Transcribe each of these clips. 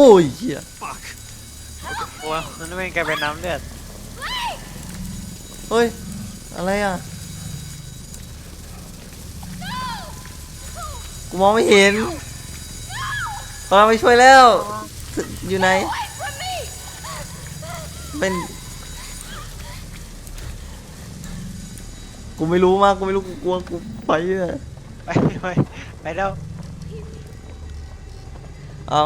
โอ้ยเหี้ยโอ้ยมันไม่กลายเป็นน้ำเลือดเฮ้ย อะไรอะ กูมองไม่เห็นกำลังไปช่วยแล้ว อยู่ไหน เป็น กูไม่รู้มาก กูไม่รู้ กูกลัว กูไปเลยไปไปไปแล้ว เอา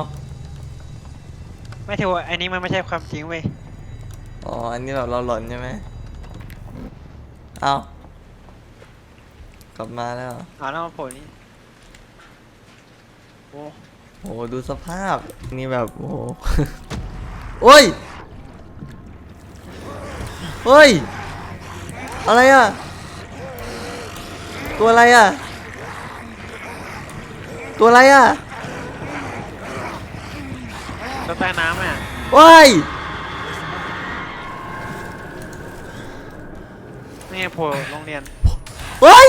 ไม่ถือว่าอันนี้มันไม่ใช่ความจริงเว้ยอ๋อ อันนี้แบบเราหลอนใช่ไหมเอากลับมาแล้วอ๋อแล้วมันโผล่นี่โอ้โอ้ดูสภาพ นี่แบบ โอ้โห โอ้ย เฮ้ย อะไรอะ ตัวอะไรอะ ตัวอะไรอะตัว ใต้น้ำอะว้ายนี่ไงโผล่โรงเรียนเฮ้ย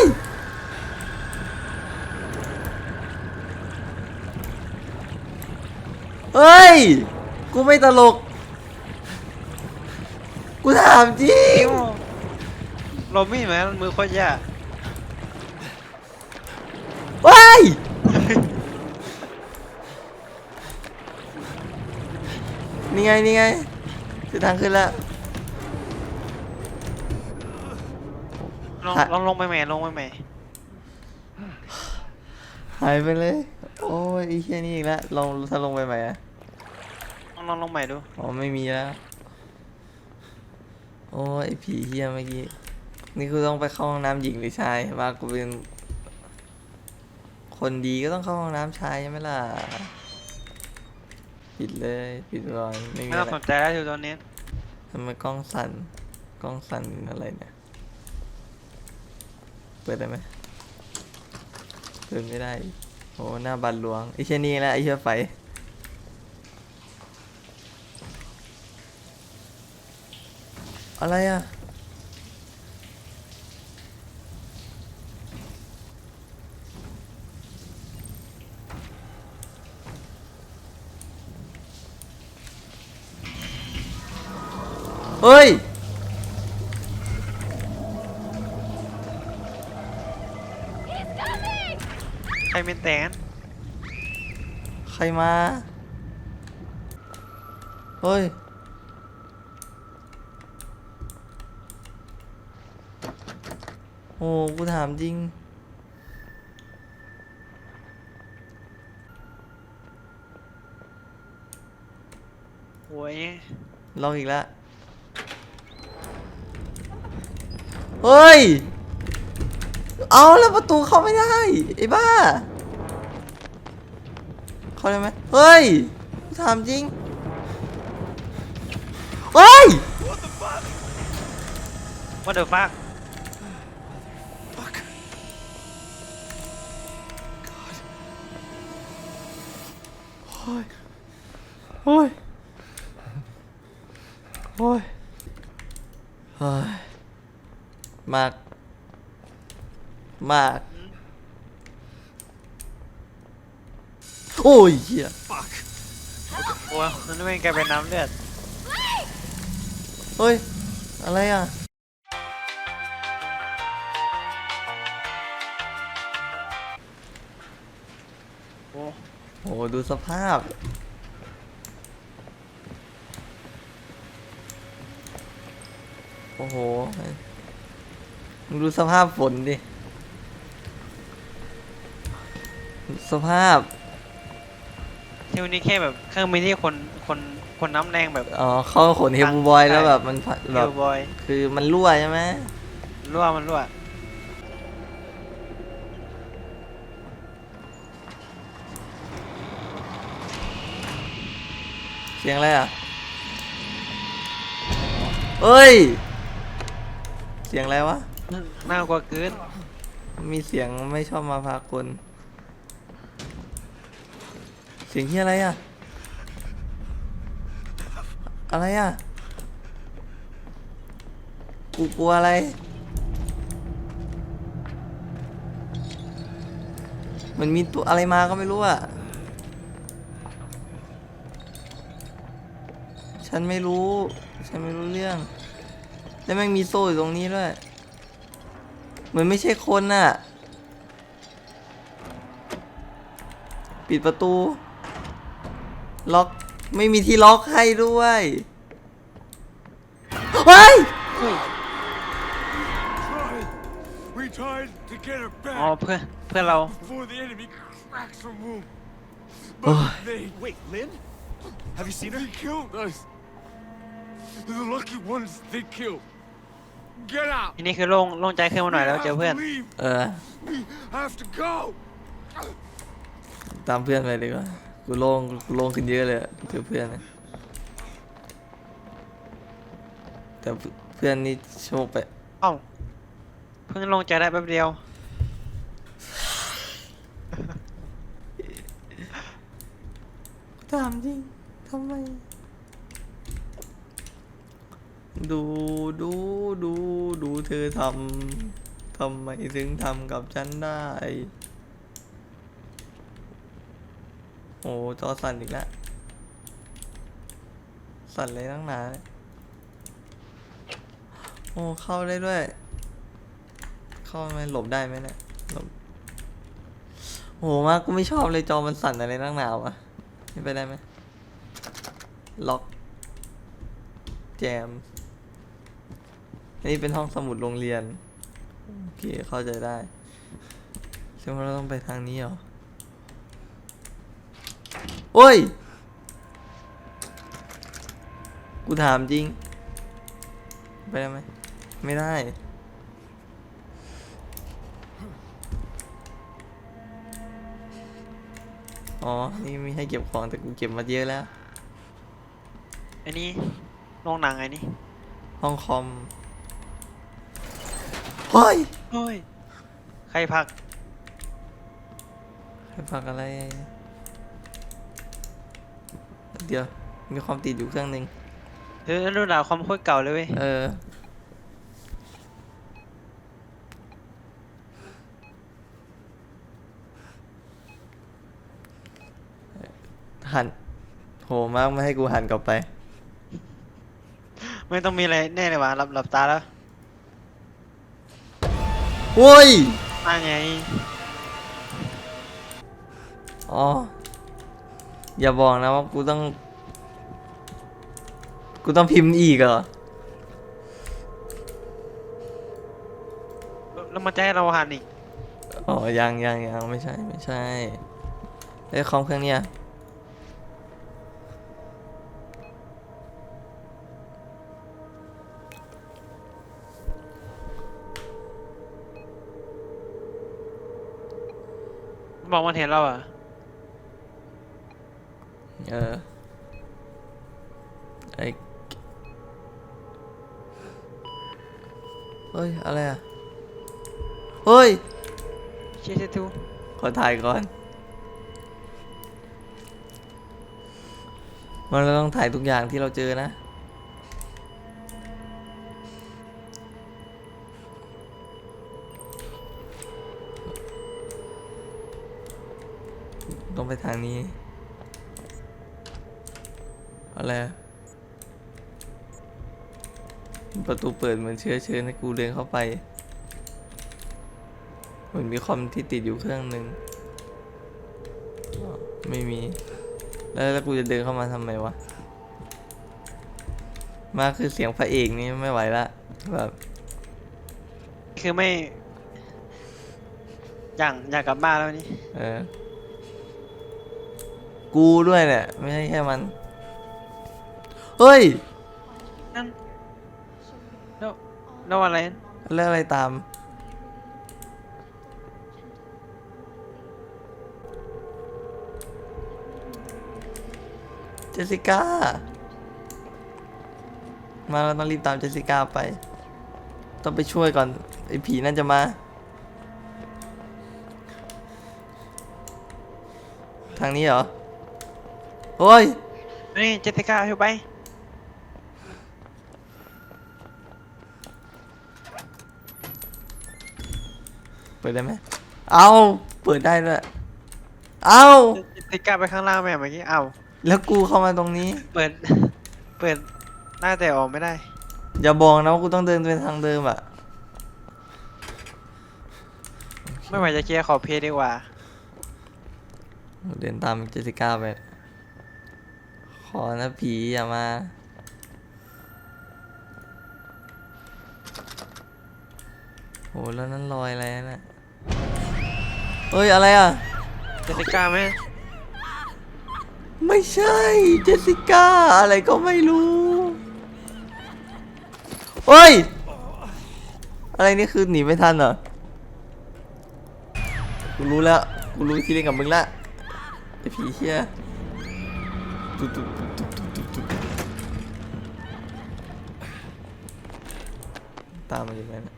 เฮ้ย กูไม่ตลก กูถามจริงนิ้วโรมี่ไหมมือโคตรยากว้าย นี่ไงนี่ไงคือทางขึ้นแล้ว ลองฮะ ลองลงไปใหม่ลงไปใหม่หายไปเลย โอ้ยไอ้แค่นี้อีกแล้วลองถ้าลงไปใหม่อะลองลองลงใหม่ดูอ๋อไม่มีแล้ว โอ้ยไอ้ผีเฮียเมื่อกี้ นี่กูต้องไปเข้าห้องน้ำหญิงหรือชายว่ากูเป็น คนดีก็ต้องเข้าห้องน้ำชายใช่ไหมล่ะ ปิดเลยปิดก่อนไม่มีไม่อะต้องไรสนใจแล้วอยู่ตอนนี้ทำไมกล้องสั่นกล้องสั่นอะไรเนี่ยเปิดได้ไหมเปิดไม่ได้โอ้หน้าบันหลวงไอ้เช่นนี้แหละไอ้เชื่อไฟอะไรอะ เฮ้ย ใครเป็นแตนใครมา เฮ้ย โอ้กูถามจริงโอ้ยลองอีกแล้ว เฮ้ย เอาแล้วประตูเข้าไม่ได้ไอ้บ้า เข้าได้ไหมเฮ้ยกูถามจริงเฮ้ยว่าเดอะฟักโอ้ย โอ้ย โอ้ยเฮ้ย มาก มาก โอ้ยเหี้ยโอ้ยมันไม่กลายเป็นน้ำเลือดเฮ้ย อะไรอะโอ้โอ้ดูสภาพ โอ้โห มึงดูสภาพฝนดิ สภาพ ที่วันนี้แค่แบบเครื่องบินที่คนคนคนน้ำแรงแบบ อ๋อเข้าขนเฮลบูบอยแล้วแบบมันพัดเฮแบบลบอยคือมันรั่วใช่ไหมรั่วมันรั่วเสียงอะไรอะเฮ้ย เสียงอะไรวะ น่ากลัวเกินมีเสียงไม่ชอบมาพากลเสียงที่อะไรอะ อะไรอะ กูกลัวอะไร มันมีตัวอะไรมาก็ไม่รู้อะ ฉันไม่รู้ ฉันไม่รู้เรื่อง แล้วแม่งมีโซ่อยู่ตรงนี้ด้วย มือนไม่ใช่คนน่ะ ปิดประตู ล็อก ไม่มีที่ล็อกให้ด้วยเฮ้ย Tried. We tried to get her อ๋อ back เพื่อนเพื่อนเรา before the enemy cracks her womb. Oh. But they Wait, Lynn? Have you seen her? they killed us. The lucky ones they killed. Get out. ทีนี้คือโล่งโล่งใจขึ้นมาหน่อยแล้ว We เจอ have เพื่อน to leave. เออ We have to go. ตามเพื่อนไปดีกว่า กูโล่งกูโล่งขึ้นเยอะเลยอะเจอเพื่อนนะแต่เพื่อนนี่โชคไป เอ้าเพิ่งลงใจได้แป๊บเดียว ถามจริงทำไม ดูดูดูดูเธอทำทำไมถึงทำกับฉันได้ โอ้จอสั่นอีกแล้วสั่นเลยตั้งนานโอ้เข้าได้ด้วย เข้าไหมหลบได้ไหมเนี่ยหลบโอ้มากกูไม่ชอบเลยจอมันสั่นอะไรตั้งนานวะนี่ไปได้ไหมล็อกแจม นนี้เป็นห้องสมุดโรงเรียนโอเคเข้าใจได้ใช่ไหมเราต้องไปทางนี้เหรอโอ้ย กูถามจริง ไปได้ไหม ไม่ได้ อ๋อ นี่มีให้เก็บของแต่กูเก็บมาเยอะแล้วไอ้นี่โรงหนังไอ้นี่ ห้องคอม เฮ้ยเฮ้ยใครพักให้พักอะไร เดี๋ยว มีความติดอยู่เครื่องหนึ่งเออรุ่นราวความโคตรเก่าเลยเว้ยเออ หัน โหมากไม่ให้กูหันกลับไป ไม่ต้องมีอะไรแน่เลยว่ะหลับหลับตาแล้ว โว้ยมาไง อ๋อ อย่าบอกนะว่ากูต้อง กูต้องพิมพ์อีกเหรอ แล้วมันจะให้เราหันอีก อ๋อ ยังยังยังไม่ใช่ไม่ใช่ไอ้ยคอมเครื่องเนี้ย บอกมันเห็นเราอะเออไอเฮ้ย อะไรอะ เฮ้ย เชี่ยเชี่ยทูขอถ่ายก่อน มันเราต้องถ่ายทุกอย่างที่เราเจอนะ ต้องไปทางนี้ อะไรอะประตูเปิดเหมือนเชื้อเชิญให้กูเดินเข้าไป เหมือนมีคอมที่ติดอยู่เครื่องหนึ่งอ๋อไม่มี แล้วแล้วกูจะเดินเข้ามาทำไมวะ มาคือเสียงพระเอกนี่ไม่ไหวละแบบคือไม่ อยากอยากกลับบ้านแล้วนี่ เออ กูด้วยเนี่ยไม่ใช่แค่มัน เฮ้ย นั่นแล้วแล้วอะไร แล้วอะไรตาม เจสสิก้า มาเราต้องรีบตามเจสสิก้าไป ต้องไปช่วยก่อน ไอ้ผีนั่นจะมา ทางนี้เหรอ โอ้ย นี่เจสสิก้าเอาไป เปิดได้ไหม เอาเปิดได้ด้วยเอาเจสสิก้าไปข้างล่างแม่เมื่อกี้เอ้าแล้วกูเข้ามาตรงนี้ เปิด เปิดได้แต่ออกไม่ได้ อย่าบอกนะว่ากูต้องเดินเป็นทางเดิมอะไม่ไหวจะเคลียร์ขอเพลย์ดีกว่า เดินตามเจสสิก้าไปข อนะผีอย่ามาโหแล้วนั่นรอยอะไรน่ะเฮ้ย อะไรอะ เจสสิก้าไหมไม่ใช่ เจสสิก้า อะไรก็ไม่รู้เฮ้ย อะไรนี่คือหนีไม่ทันเหรอ กูรู้แล้ว กูรู้วิธีเล่นกับมึงละไอผีเชี่ย ตุ๊บตุ๊บตุ๊บตุ๊บตุ๊บตุ๊บตุ๊บตามมาอยู่ไหนนะ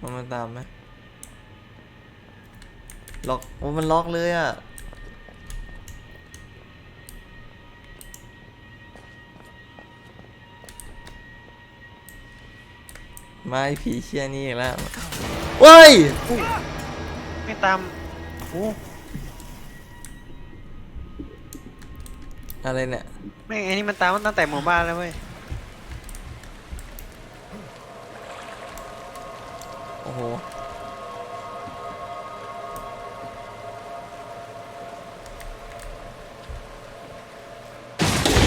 มันมาตามไหมล็อกโอ้มันล็อกเลยอะ ไอ้ผีเชี่ยนี่อีกแล้วเว้ยไม่ตามโอ้อะไรเนี่ยไม่งไอ้นี่มันตามมันตั้งแต่หมู่บ้านแล้วเว้ยโอ้โห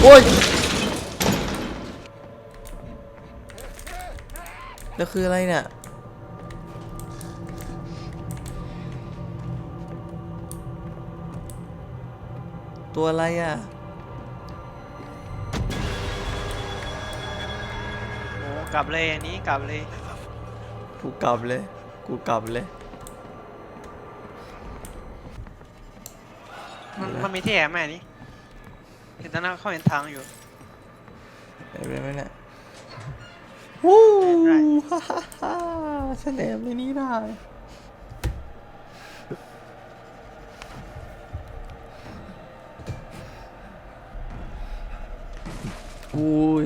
โอ้ย แล้วคืออะไรเนี่ยตัวอะไรอะ โอ้กลับเลยอันนี้กลับเลย กูกลับเลย กูกลับเลย มันมันมีที่แอบไหมอันนี้เห็นตอนนั้นเขาเห็นทางอยู่ได้ไหมไหมเนี่ย วู้ฮ่าฮ่าฮ่าฉันแอบในนี้ได้อุ้ย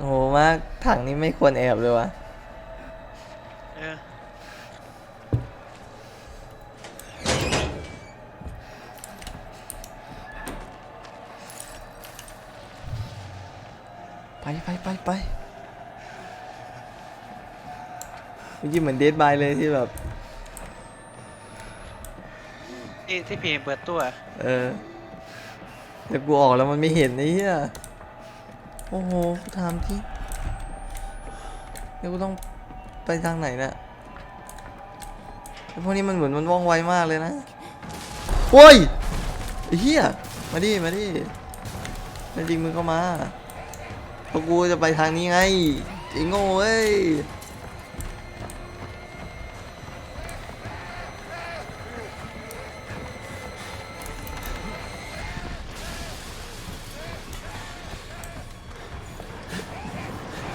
โหมากถังนี้ไม่ควรแอบเลยวะ ไปไปไปไปเมื่อกี้เหมือนเดดบายเลยที่แบบ ที่ที่พีเปิดตัวเออแต่กูออกแล้วมันไม่เห็นไอ้เหี้ยโอ้โหกูถามจริงเดี๋ยวกูต้องไปทางไหนเนะไอ้พวกนี้มันเหมือนมันว่องไวมากเลยนะโอ้ยไอ้เหี้ยมาดิมาดิแล้วจริงมึงก็มาเพ ราะกูจะไปทางนี้ไงไอ้โง่เอ้ย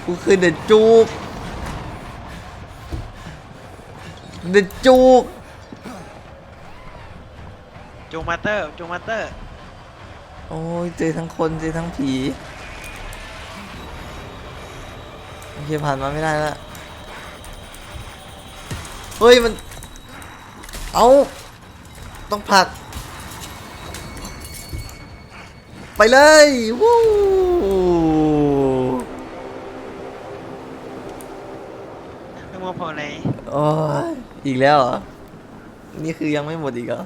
กูคือเดอะจูกเดอะจูกจูงมาเตอร์จูงมาเตอร์ โอ้ยเจอทั้งคนเจอทั้งผี โอเคผ่านมาไม่ได้แล้วเฮ้ยมัน เอาต้องผลัก ไปเลยวู้เพิ่งมาพอไหนโอ้ยอีกแล้วเหรอ นี่คือยังไม่หมดอีกเหรอ